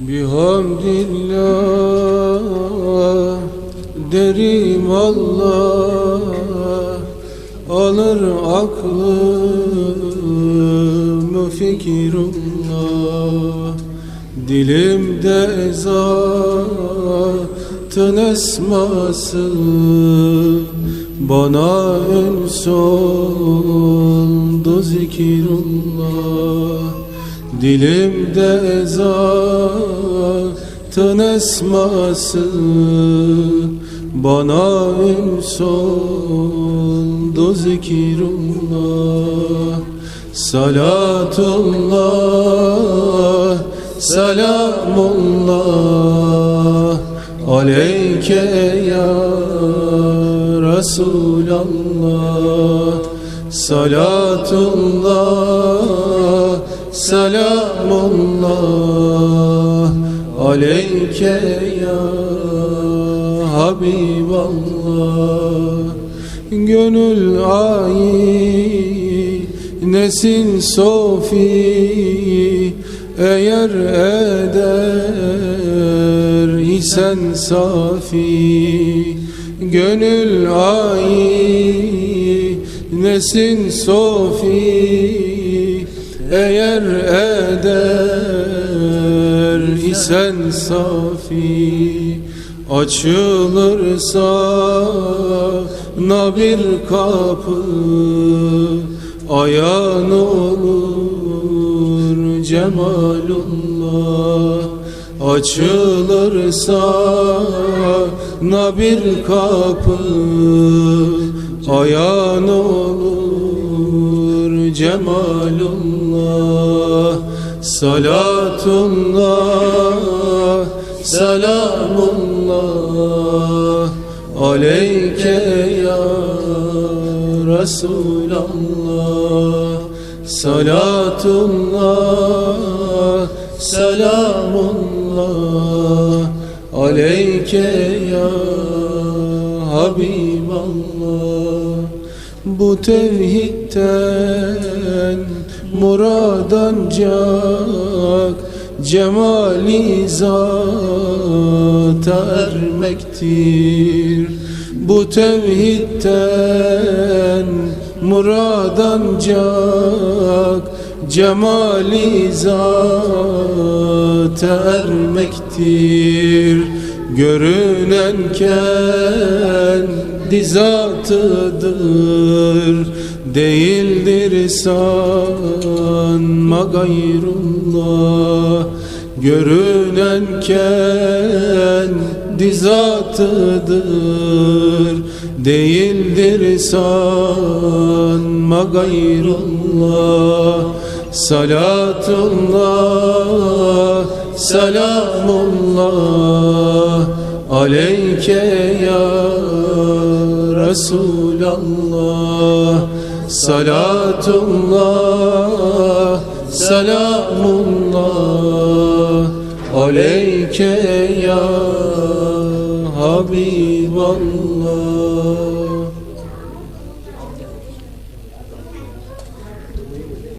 Bihamdillah derim Allah Alır aklımı fikirullah. Dilimde zatın esması Bana ens oldu zikrullah Dilimde zatın esması Bana ens oldu zikrullah Salatullah, selamullah. Aleyke ya Resulallah. Salatullah, selamullah Aleyke ya Habiballah Gönül ayi nesin sofi Eğer eder isen safi Gönül ayi nesin sofi Eğer eder isen safi Açılırsa na bir kapı Ayan olur. Cemalullah Açılırsa na bir kapı Ayan olur cemalullah Salatullah, selamullah Aleyke ya Resulallah Salatullah, selamullah Aleyke ya Habiballah. Bu tevhidden murad ancak Cemali zata ermektir. Bu tevhidden murad ancak Cemali zata ermektir. Görünen kendi zatıdır Değildir sanma gayrullah Görünen kendi zatıdır Değildir sanma gayrullah Salatullah, selamullah. Aleyke ya Resulallah Salatullah, selamullah Aleyke ya Habiballah